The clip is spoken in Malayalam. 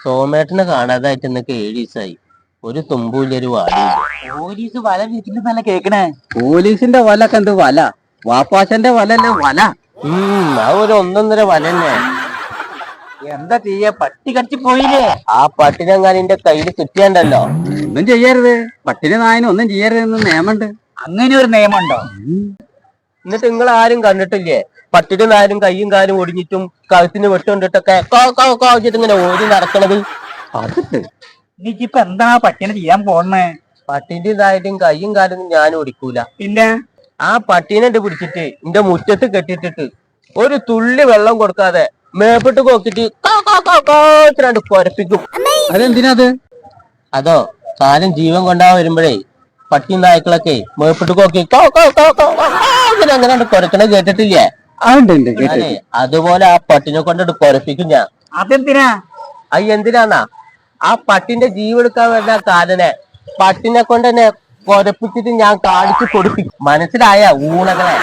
സോമേട്ടനെ കാണാതായിട്ട് എന്നൊക്കെ ഏഴ് ദിവസമായി ഒരു തുമ്പൂല്ലൊരു വാടിയില്ല പോലീസ് വല വിരിച്ചിട്ടുന്നല്ല കേക്കണേ. പോലീസിന്റെ വല എന്ത് വല? വാപ്പാശന്റെ വലല്ലേ വല? ഉം ആ ഒരു ഒന്നൊന്നര വല തന്നെ. എന്താ ചെയ്യ? പട്ടി കടിച്ചു പോയില്ലേ? ആ പട്ടിനെങ്ങാനിന്റെ കയ്യിൽ കിട്ടിയാണ്ടല്ലോ ഒന്നും ചെയ്യരുത്. പട്ടിനെ നായനും ഒന്നും ചെയ്യരുതെന്ന് നിയമമുണ്ട്. അങ്ങനെ ഒരു നിയമമുണ്ടോ? എന്നിട്ട് നിങ്ങൾ ആരും കണ്ടിട്ടില്ലേ? പട്ടിട്ട് നാരും കയ്യും കാലും ഒടിഞ്ഞിട്ടും കഴുത്തിന് വെട്ടുകൊണ്ടിട്ടൊക്കെ കോ കോ കോ ഇങ്ങനെ ഓടി നടക്കണത്. എനിക്കിപ്പൊ എന്താ പട്ടിനെ ചെയ്യാൻ പോണേ പട്ടിന്റെ ഇതായിട്ടും കയ്യും കാലും ഞാൻ ഒടിക്കൂല. പിന്നെ? ആ പട്ടീനെ പിടിച്ചിട്ട് എന്റെ മുറ്റത്ത് കെട്ടിട്ടിട്ട് ഒരു തുള്ളി വെള്ളം കൊടുക്കാതെ മേപ്പിട്ട് കോക്കിട്ട് കോ കോ കോ കോ വെച്ചിട്ട് കുരപ്പിക്കും. അതെന്തിനത്? അതോ കാലം ജീവൻ കൊണ്ടാ വരുമ്പോഴേ പട്ടി നായ്ക്കളൊക്കെ മേപ്പിട്ട് കോക്കി കോ കോ കോ കോ. അങ്ങനെ കുരക്കണ കേട്ടിട്ടില്ലേ? അതുപോലെ ആ പട്ടിനെ കൊണ്ടിട്ട് കുരപ്പിക്കും ഞാൻ. അതെന്തിനാ? അത് എന്തിനാന്നാ? ആ പട്ടിന്റെ ജീവെടുക്കാൻ വരുന്ന കാലനെ പട്ടിനെ കൊണ്ട് തന്നെ കുരപ്പിച്ചിട്ട് ഞാൻ കാണിച്ചു കൊടുപ്പിക്കും. മനസ്സിലായ ഊണകളെ?